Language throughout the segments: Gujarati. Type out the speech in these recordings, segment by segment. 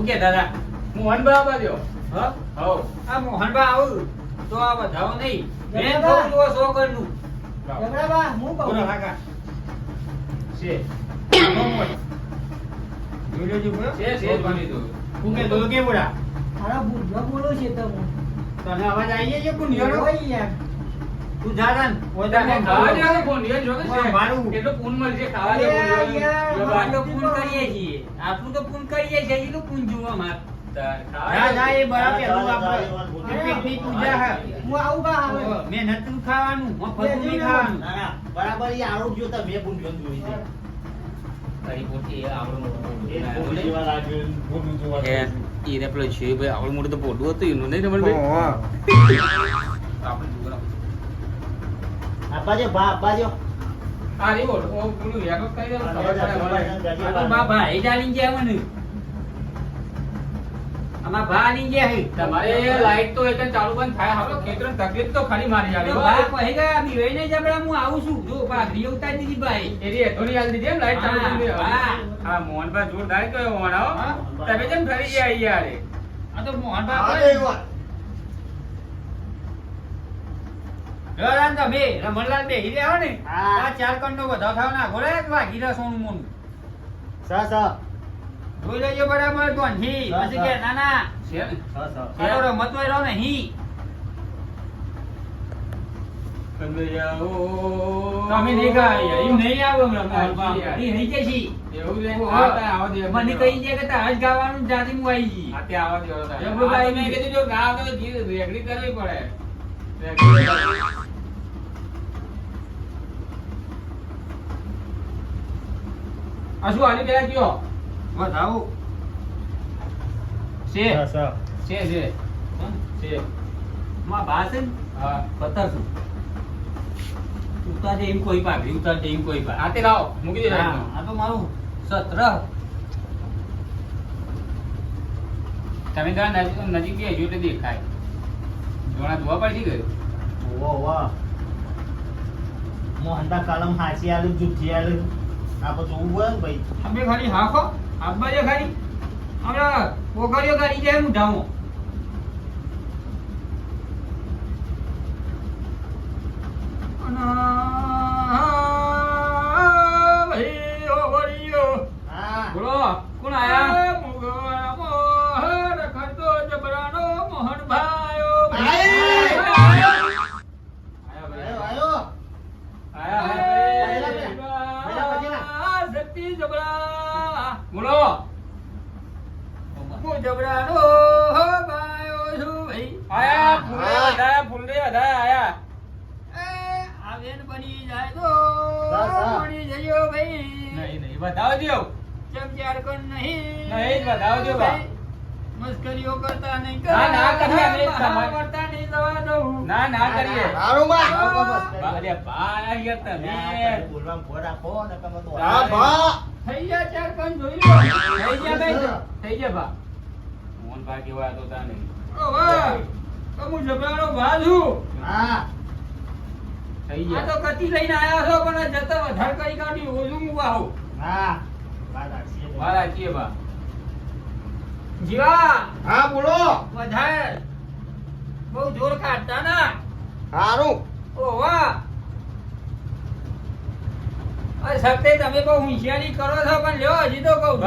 હું કે દાદા. મોહન બાબા દ્યો. હા? હો આ મોહનબા આવું. તો આ વધાવો નહીં. મેં. થોડું ઓ સો કરનું જબરાબા, હું કહું. બોલો કાકા. છે. જોજો જો બોલો. છે છે બની દો. હું કે દોલ કે બોલા? તારા બોલો છે તો તને અવાજ આવી છે કોણ નિયરો ભાઈ યાર. તું જાગન ઓય તને ખાવા દેવાનું ફોન લ્યો જો છે. મારું. એટલું પૂન મળશે ખાવા અરે દેવાનું આ તો પૂન કરીએ છીએ. આટલું તો પૂન કરીએ છીએ એટલું પૂન જોવા માર ના ના એ દેવાનું. બરાબર આપણે એ પૂજા હે. હું આવું બા આવે. મેં નતું ખાવાનું મફત નહીં ખાવાનું. ના, ના, બરાબર ઈ આરોગ્ય તો મેં પણ જોયું જોઈ છે. તારી પોતી આવડું મોટું એ પોતું ફૂલ જેવા લાગે, ફૂલ જોવા એ પેલો છે ભાઈ આવડું મોટું તો પોટું હતું એનું નહીં રમણ ભાઈ? આપણે દ્યો, ભા, આપવા દ્યો. આ રીવો ઓ પેલું યાદ કરી દે ખબર પડે મને. આ બા ભાઈ જાણી ગયા મને આમાં ભા આલી ગયા હે? તમારે લાઈટ તો એક ચાલુ બંધ થાય. હવે ખેતર તકલીફ તો ખરી મારી આવી કહી ગયા બી વઈને જબડા હું આવું છું. જો ભાગરી ઉતારી દીધી ભાઈ એરી એથોડી આલ દીધી એમ લાઈટ ચાલુ હા, કરી હા. હા મોહનભાઈ જોરદાર કયો મોહન હા. તમે કેમ ફરી ગયા યાર. આ તો મોહનબા આવા ભાઈ દ્યો, એવા. રરાન તમે રમણલાલ બેહી રહ્યા હો. ને આ ચાર કંડો વધાવ થાવ ના ગોળે વાગી રહ્યા સોનું મોનું. સ, સ. જોઈ લેજો બરાબર ગોંધી હા, પછી કે ના ના. છે ને સ, સ. આ તો રમતમાં રહ્યો તમે નહીં ગયા એમ નહીં આવો હમણાં હા, મોહનબા. યાર. એ નહીં કે છી. એવું લે ઓહો. હા તાર આવા દે મને કહી દે કે તારે ગાવાનું જાતિ હું આવી ગઈ. હા તે દે તાર. એમ બોલો, આ તો મેં કીધું જો ના તો કરવી પડે. રેગડી આ શું આની પેલા કયો વધાવો છે. છે છે. છે. માં ભાષણ હા. બતાવશું ઉતાર એમ કોઈ પાઘડી ઉતાર એમ કોઈ પા આતે લાવો મૂકી દે આ તો મારું. સત્ર. તમે જરા નજીક નજીક ગયા જો એટલે દેખાય. જોણા ધોવા પડી ગયું. વાહ વાહ. મોહનતા કલમ હાચી આલું જુઠ્ઠી આલું. આપણે બધું ઊભું ભાઈ? અમે ખાલી હાખો આબા જે ખાલી હમણાં પોખરીઓ ગાડી જાય હું ધામો હા આયા બોલો આયા ફૂલે વધાયા ફૂલે વધાયા આયા નહીં નહીં વધાવ દો નહીં જ વધાવ દો મસ્કરીઓ કરતા નહીં ના, ના કરીએ, અમે તમારે- વર્તા નહીં દઉં ના ના કરીએ હારું માં. અરે બા આયા તમે તમે બોલવામાં ફોન તમે તો હા, ભા. થઈ ગયા ચાર પાંચ જોઈ લો. થઈ ગયા ભાઈ. થઈ ગયા બા મોહન ભાઈ કેવા હતો તા ઓ વાહ. તો હું જબરાનો ભા છું. હા. થઈ આ તો કતી લઈને આયા છો પણ જતા વધારે કરી કાઢી ઓછું હું આવું. હા. વાત સાચી છે. મારા છીએ બા જીવા. હા બોલો. વધારે. બહુ જોર કાઢતા ના. હારું. ઓ વાહ. સત્ય તમે બહુ હોશિયારી કરો છો પણ લ્યો હજી તો કહું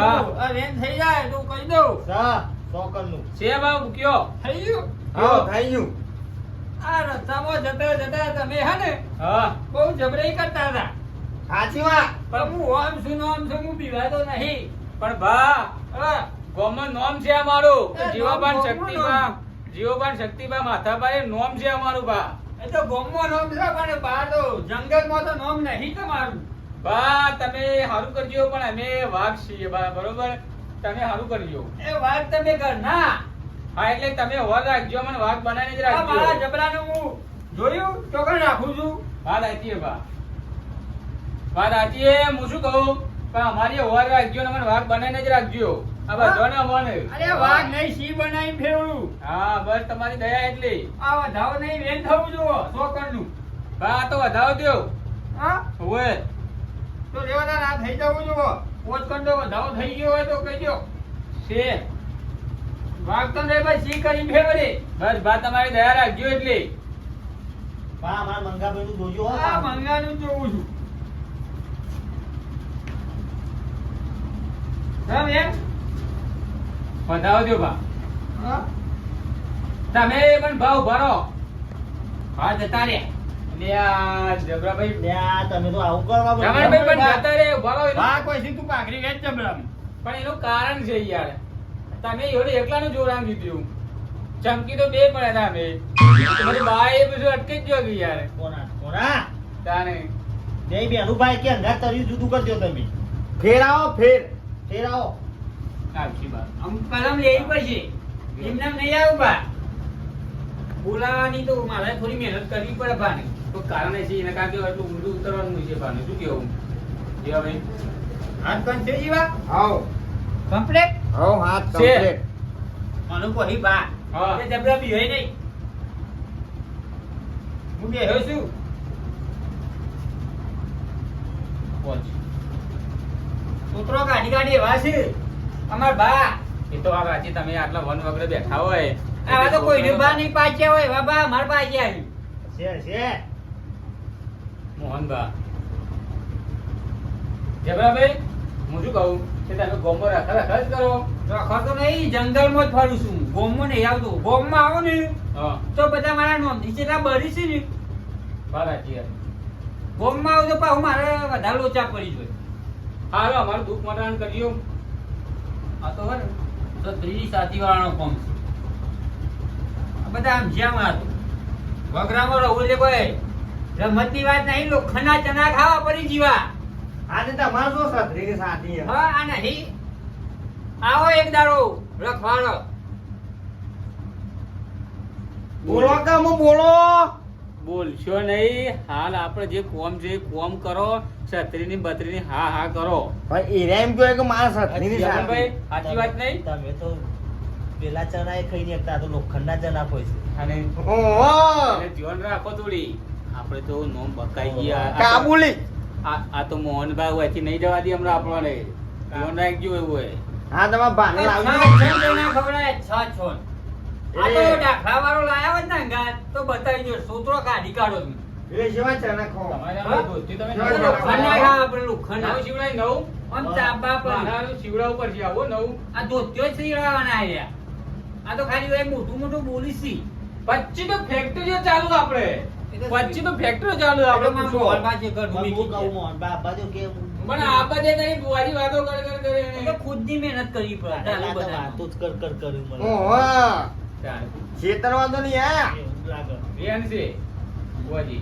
વેન થઈ જાય તો કહી દઉં. સા ચોકરનું છે બાબુ કયો? થઈ ગયું. હા થઈ ગયું. આ રસ્તામાં જતા જતા તમે હે ને હા. બહુ જબરાઈ કરતા હતા. સાચી વાત. પણ હું ઓમ છું નોમ છું હું પીવાતો નહીં. પણ ભા હા. ગોમનું નોમ છે અમારું. જીવાબાન શક્તિબા જીવાબાન શક્તિબા માથાભાઈ નોમ. છે અમારું બા એ તો ગોમમાં નોમ છે પણ બહાર તો જંગલમાં તો નોમ નહીં તમારું. બા તમે સારું કરજો પણ અમે વાઘ છીએ બા બરોબર? તમે સારું કરજો. એ વાઘ તમે કર ના. હા એટલે તમે હોર રાખજો મને વાઘ બનાવીને જ રાખજો. મારા જબરાનું હું જોયું ચોકડ રાખું છું. વાત આતી બા. વાત આતી હું શું કહું? પણ અમારી હોર રાખજો ને મને વાઘ બનાવીને જ રાખજો. આ બધાને મને અરે વાઘ નહીં સી બનાવી ફેરવું. હા બસ તમારી દયા એટલી. આ વધાવ નહીં વેન થવું જુઓ ચોકડનું બા આ તો વધાવ દો હા? હોવે. તો રેવાના ના થઈ જવું જુઓ પોચ કંડો વધાવો થઈ ગયો હોય તો કહેજો છે વાગતો રે ભાઈ સી કરી ફેરો રે બસ બા તમારી દયા રાખજો એટલે. બા અમારા મંગાભાઈ નું જોજો હા મંગા મંગાનું જોઉં છું. હા વધાવો દો બા. હા? તમે પણ ભાવ ભરો. હા જતા રે એટલે આ જબરાભાઈ લે આ તમે તો આવું કરવા બોલો. જમાલભાઈ પણ જતા રે ભરો હા કોઈ સી તું પાઘડી વેચ જબરામ પણ એનું કારણ છે યાર. તમે એવડે એકલાનું જોરામ દીધું. ચમકી તો બે પડ્યા હતા અમે. તમારી બા એ બધું અટકી જ ગયું યાર. કોના કોના તાને જય બેનુભાઈ કે અંગાત તર્યું જુદું કરજો તમે. ફેરાવો ફેર. આવો. આવશી બા આમ કલમ લેવી પડશે. એમને નહીં આવું બા. બોલાવાની તો મારે થોડી મહેનત કરવી પડે બાને. તો કારણ છે એને કારણ કે એટલું ઊંધું ઉતરવાનું છે પાણી શું કેવું જીવા ભાઈ? હાથ કોણ છે જીવા? હાઉ. કમ્પ્લેટ હાઉ હાથ. કમ્પ્લીટ મને કોઈ બા. હા. એ જબરા બી હોય નહીં. હું બેહ્યો છું. પહોંચ કૂતરો કાઢી કાઢી એવા છે. અમાર બા. એ તો આ રાજી તમે આટલા વન વગર બેઠા હોય. આ તો કોઈ બા નહીં પાચ્યા હોય બાબા બા અમાર પાચ્યા છે છે. મોહનબા. જબરાભાઈ હું શું કહું? કે તમે ગોમો રાખા રાખા જ કરો. રખો તો નહીં જંગલમાં જ ફરું છું. ગોમમાં નહીં આવતો. ગોમમાં આવો ને. હા. તો બધા મારા નોંધી જેટલા બળી છે ને. બા રાજી યાર. ગોમમાં આવું તો પાછું મારે વધારે લોચા પડી જોઈએ હાલો અમારું દુઃખ મટાણ કર્યો આ તો હે ને, તો ત્રીજી સાથીવાળાનો કોમ છે. બધા આમ જ્યાં હતું વગરામાં રહું એટલે કોઈ રમતની વાત નહીં લોખંડના ચના ખાવા પડી જીવા. આજે તમારો શું સત્રી કે સાથી હે? હા આ નહીં આવો એક દારો રખવાડો. બોલો કામ બોલો? બોલશો નહીં હાલ આપણે જે કોમ છે કોમ કરો છત્રીની બત્રીની હા હા કરો. ભાઈ એરા એમ કહે કે મારા સતની ભાઈ સાચી વાત નહીં? તમે તો પેલા ચણા એ ખાઈ આ તો લોખંડના ચણા હોય છે. અને જીવન રાખો થોડી. આપણે તો નોમ બકાઈ ગયા કાબુલી આ આ તો મોહનભાઈ હોયથી નહીં જવા દે હમણાં આપણને ધ્યાન રાખજો એવું હોય હા તમારા ભાને લાવજો છ છ છોન. આ તો એ. દાખલા વાળો લાયા હોત ને તો બતાવી દો સૂત્રો કાઢી કાઢો તમે. એ જેવા ચણા ખો તમારે ધોતી તમે જો, નવું જો. શિવડાય આમ ચાબા પર. શિવડા ઉપર છે આવો નવ આ ધોતિયો શિવડાવાના આયા. આ તો ખાલી મોટું મોટું બોલી છી. પચ્ચી તો ફેક્ટરીઓ ચાલુ આપણે એ તો ફેક્ટરી ચાલુ એટલે આપણે પૂછો. મોહનબા જે ઘર મૂકી કહું ગયા. બાજુ કે પણ આ બધે તારી બુવારી વાતો કર કર કરે એ તો ખુદની મહેનત કરવી પડે. આ વાતો જ કર કર કર્યું મને. ઓહો. છેતરવા નહીં હા? લાગે. બેન બુવાજી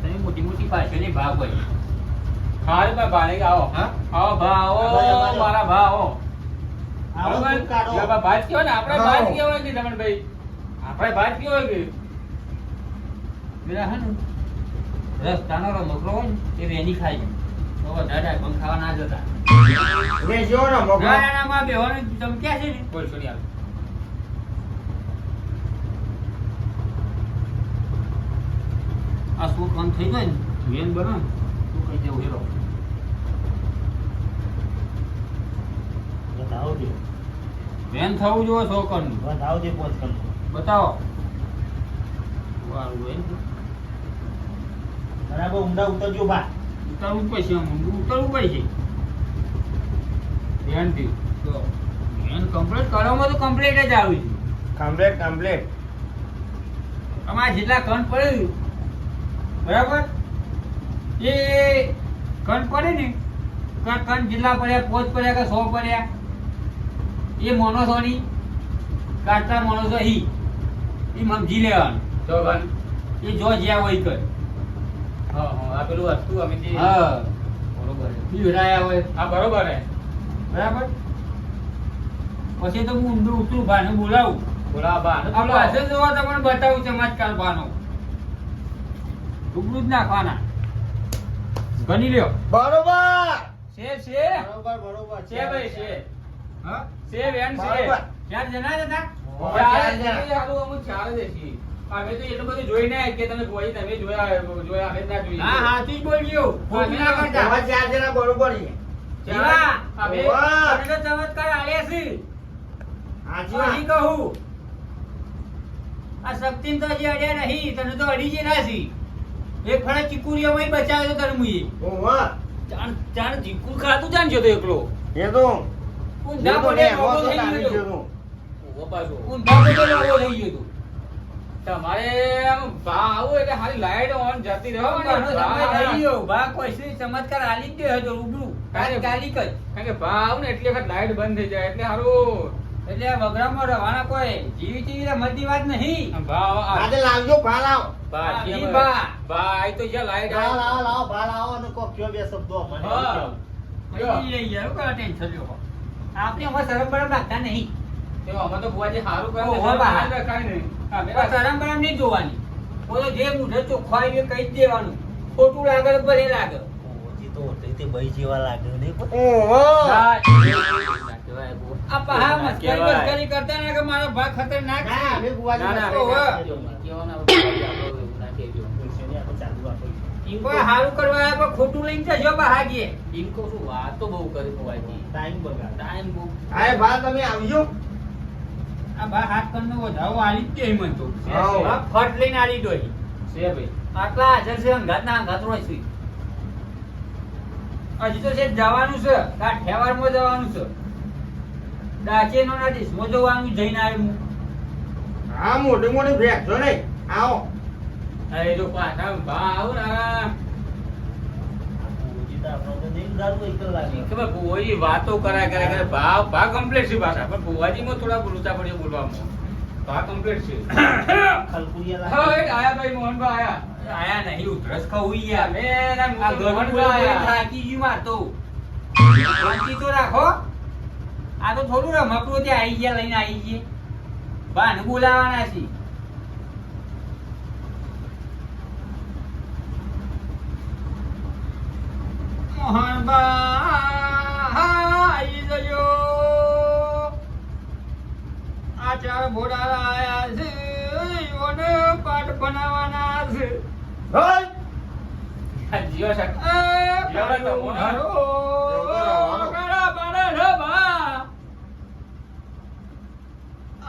તમે મોટી મોટી પાછળની ભાગ હોય. હાલ ભાઈ ભાને આવો. હા? આવો. મારા ભા આવો ભાત કહેવાય ને આપણે ભાઈ ભાત કહેવાય કે રમણભાઈ આપણે ભાત કેવો કે? પેલા હે ને રસ્તાનો રમકડો હોય ને એ વેની ખાઈ. તો વધારે પણ ખાવા ના જતા. વેચ્યો જો ના મોકો ના ના માં બેવાનું ચમક્યા છે ને? બોલ છોડી હાલ. આ શું કામ થઈ ગયો ને? વેન બનો તું કઈ દેવું? હેરો વેન થવું જોઈએ છોકરનું વધાવો દે પોચ કર બતાવો. બરાબર ઊંડા ઉતરજો બા. ઉતરવું પડશે ઊંડું ઉતરવું પડશે. ધ્યાનથી. વેન કમ્પ્લીટ કરવામાં તો કમ્પ્લીટ જ આવી છે કમ્પ્લીટ કમ્પ્લીટ તમારે જેટલા કણ પડે બરાબર? એ કણ પડે ને કણ જેટલા પડ્યા પોચ પડ્યા કે સો પડ્યા એ મોનોસોની કાઢતા મોનોસો હી. એ સમજી લેવાનું. એ જો જ્યાં હોય કર. હા હા આ પેલું વસ્તુ અમે જે હા. બરોબર પીવડાયા હોય. હા બરોબર હે બરાબર? પછી તો હું ઊંડું ઉતરું ભાને બોલાવું. બોલા બા પાસે જોવા તમને બતાવું ચમત્કાર ભાનો રૂબરૂ જ નાખવાના. ગણી લ્યો. બરોબર! છે છે બરોબર બરોબર. છે ભાઈ છે હા? છે બેન છે ચાર જણા હતા? છે. અમે તો એટલું બધું જોઈ ના કે તમે કોઈ તમે જોયા જોયા અમે ના જોઈએ હા હાથી જ બોલ્યો. ખોટું ના કરતા. એમાં ચાર જણા બરોબર છે. જીવા, આ બે- તો ચમત્કાર આલ્યા છે. હાચી તો હજી કહું. આ શક્તિને તો હજી અડ્યા નહીં તને તો અડી જ નાસી એક ફળે ચીકુરીઓમાં બચાવ્યો તો તને મુએ ઓવા. જાણ જાણ ચીકુ ખાતું જાણ છે તો એકલો. એ તો ના બોલે ને, તો થઈ તારી ગયો છે તો. લોગો થઈ ગયો તો. તમારે આમ ભા આવો એટલે ખાલી લાઈટ ઓન જતી રહો. ભા કોઈ શ્રી ચમત્કાર આલી જ ગયો હતો રૂબરૂ. કાલે- તાત્કાલિક જ. કારણ કે ભા આવું ને એટલી વખત લાઈટ બંધ થઈ જાય. એટલે સારું એટલે વગરામાં રવાના કોઈ જીવી જીવી રમતની વાત નહીં. આજે લાવજો ભા લાવ. ભા. તો લાઈટ લાવો આવે લાવો લાવો ભા લાવો અને કોક કયો બે શબ્દો મને હા. લઈ જાય ટેન્શન લ્યો? આપણે હવે શરમ બરમ રાખતા નહીં. અમે તો બુઆજી સારું કરે છે, ભા. ના રખાય નહીં. હા, પણ મેરા- શરમ બરમ નહીં જોવાની બોલો જે મુઢે ચોખ્ખાઈ કહી દેવાનું ખોટું લાગે તો ભલે લાગે તો તે બઈ જેવા લાગે નહીં ઓહો. ભા, ના કહેવાય બુઆ. આ પહા મસ્કરી મસ્કરી કરતા ના કે મારો ભાગ ખતરનાક ના, છે અમે ના, ના, મસ્કરી ઓહો. ના કર્યો. કહેવાના બુઆજી આપણે એવું ના કહેજો. ભૂલશે નહીં, આપણે ચાલુ રાખો. ઈ કોઈ હારું કરવા પણ ખોટું લઈને જજો બહાગીએ ઇનકો શું વાતો બહુ કરી. ટાઈમ બગાડ. ટાઈમ બહુ ભા તમે આવજો આ બા હાથ કરનો વધાવો આલી કે એમ તો. ફટ લઈને આલી દો છે ભાઈ. આટલા હાજર છે અંગાત ના અંગાત રોય છે. હજી તો છે જવાનું છે. કાઠિયાવાડમાં જવાનું છે. દાચેનો ના દેશમાં જવાનું જઈને આવ્યું હા. મોટી મોટી ભેગજો ને આવો. અરે જો પાછા બા આવો ને આ ઓજી તો આપણો તો નહીં ઉધારું એક જ લાગે. ખબર ભુવાજી વાતો કરાય કરે કરે ભાવ ભાવ કમ્પ્લીટ છે ભાષા પણ ભુવાજીમાં થોડા બોલતા પડ્યો બોલવામાં. ભાવ કમ્પ્લીટ છે. ખલકુરિયા હા. એ આયા ભાઈ મોહનભાઈ આયા. આયા નહીં ઉધરસ ખાવું યાર. અમે આ બોલીને આયા. થાકી ગયું માર તો. શાંતિ તો રાખો આ તો થોડું રમકડું ત્યાં આવી ગયા લઈને આવી ગયે. બાન બોલાવાના છે. મોહનબા આવી જજો આ ચાર ભોળા આયા છે. યોને બનાવવાના છે. હોય. જીવા તો મોહન.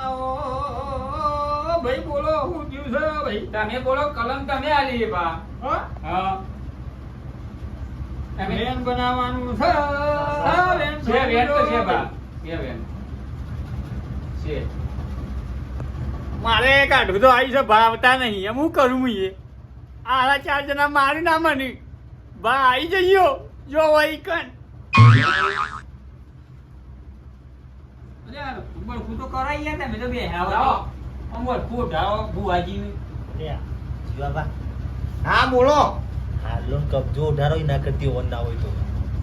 આવો, ભાઈ બોલો હું થયું છે ભાઈ? તમે બોલો કલમ તમે આલી બા. હા? વેન બનાવવાનું છે. વેન છે વેન તો છે ભા છે વેન. છે. મારે કાઢું તો આવી છે ભાવતા નહીં. એમ હું કરું એ? આલા ચાર જણા મારી ના મની. બા આવી જઈયો જો વહી કન બળખું તો કરાઈ ગયા તમે તો બે લાવો. અમર કોઢાઓ બુવાજી લે, જીવાબા, હા બોલો. હાલો કબજો ઉઠારો ય ના કરતી હોવા ના હોય તો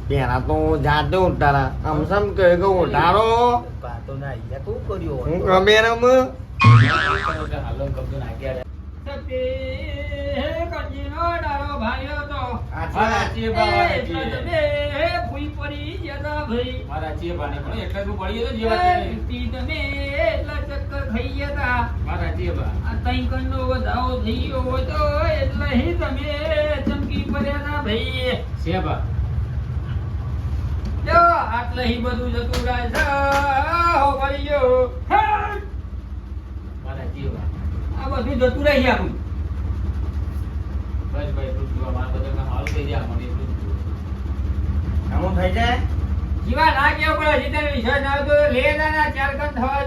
પેલા તો જાતે ઉઠારા આમ સમ કહે કે ઉઠારો પાતો તો ના અહીંયા તું કર્યો હું ગમે રમ હાલો કબજો નાખ્યા સતે હે કંજીનો તો મારા ચીએ ભા, મારા એ ચીએ. સદમે હે ભૂઈ પડી જતા ભાઈ. મારા ચીએ ભાને પણ એટલે તું પડી ગયો જીવા તી તમે એટલા ચક્કર ખાઈ ગયા મારા ચીએ ભા આ તઈ કણનો વધાવો થઈ હોય તો એટલે હી તમે ચમકી પડ્યા તા ભાઈ છે ભા જો આટલે હી બધું જતું રહે છે. હો મારા ચીએ આ બધું જતું રહી આપણું. ભાઈ એટલું મારા બધા હાલ થઈ જાય મને એટલું જ જોવા. આવું થઈ જાય જીવા ના કેવું પડે વિશ્વાસ લે ચાર થવા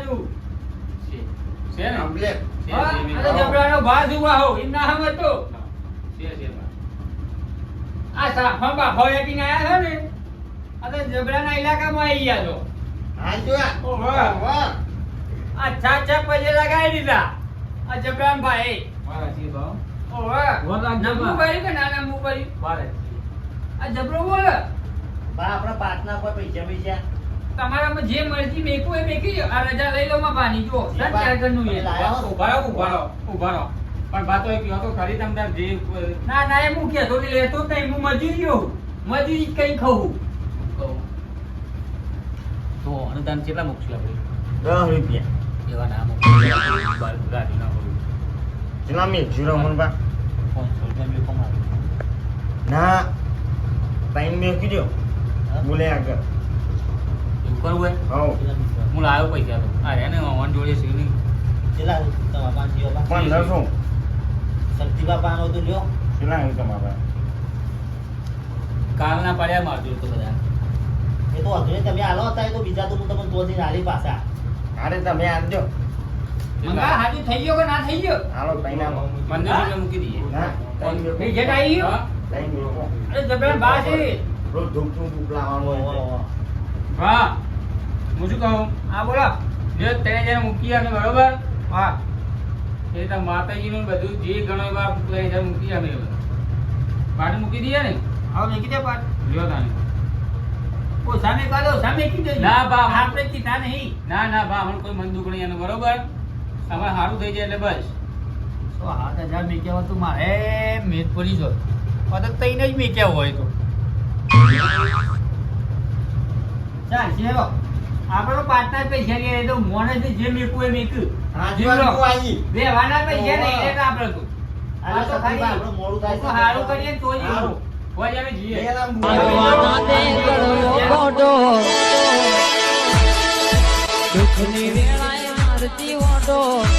છે. જબરાનો ઊભા હો. છે છે આ સાફા બાફો એટીને આયા ને? આ જબરાના ઇલાકામાં આવી ગયા છો. હા જો ઓહો. વાહ આ છા છા પૈસે લગાવી દીધા. આ જબરાન ભાઈ. મારા જી ભાવ બા. ના બા જે મરજી એ મેકી આ રજા લઈ લો માં જો બા- એ. પણ બા એક તો ખરી જે ના ના એ હું નહીં, લેતો જ હું મજૂરીઓ મજૂરી કઈ ખાવું તો અનુદાન કેટલા મૂકશું આપણે દસ રૂપિયા. એવા નામ ગાડી ના કરું ના ટાઈમ મેં કીધો બોલે આગળ. એવું કરવું હોય હું લાવ્યો પૈસા તો. આ રે ને જોડે છે નહીં? કેટલા તમારા પાંચ જીઓ બા? પંદરસો શક્તિ બાપાનો તો લ્યો. કેટલા આવ્યું તમારા કાલના પડ્યા મારજો તો બધા. એ તો વાંધો નહીં તમે આલો હતા એ તો બીજા તો હું તમને તો આલી પાછા. અરે તમે આવજો મંગા હાજુ થઈ ગયો કે ના થઈ ગયો? હાલો પૈના મૂકી દઈએ હા. આવી હા? મેકો. અરે રોજ ધૂપ શું કહું? હા બોલો. જો તેને જયારે મૂકી અમે બરોબર? હા. એ તો માતાજીનું બધું જે ગણો એવા લઈ જાય મૂકી અમે પાટ મૂકી દઈએ ને? હવે મેં દે પાટ લ્યો તાને ઓ સામે કાઢો સામે કીધું ના, બા. આપણે કીધા નહીં. ના ના બા અમને કોઈ મન દુખ નહીં એનું બરોબર? અમારે સારું થઈ જાય એટલે બસ તો આઠ હજાર મેં હોય તો મારે મેદ પડી જો પતંગ તઈને જ મેં હોય તો ચાલ આપણે જ પૈસા લઈએ તો જે મેકવું એ મેક્યું પૈસા નહીં એટલે આપણે તો આ તો ખાલી આપણે મોડું થાય તો હારું કરીએ તો જ હારું. હોય અમે જઈએ દુઃખની વેળાએ મારતી door.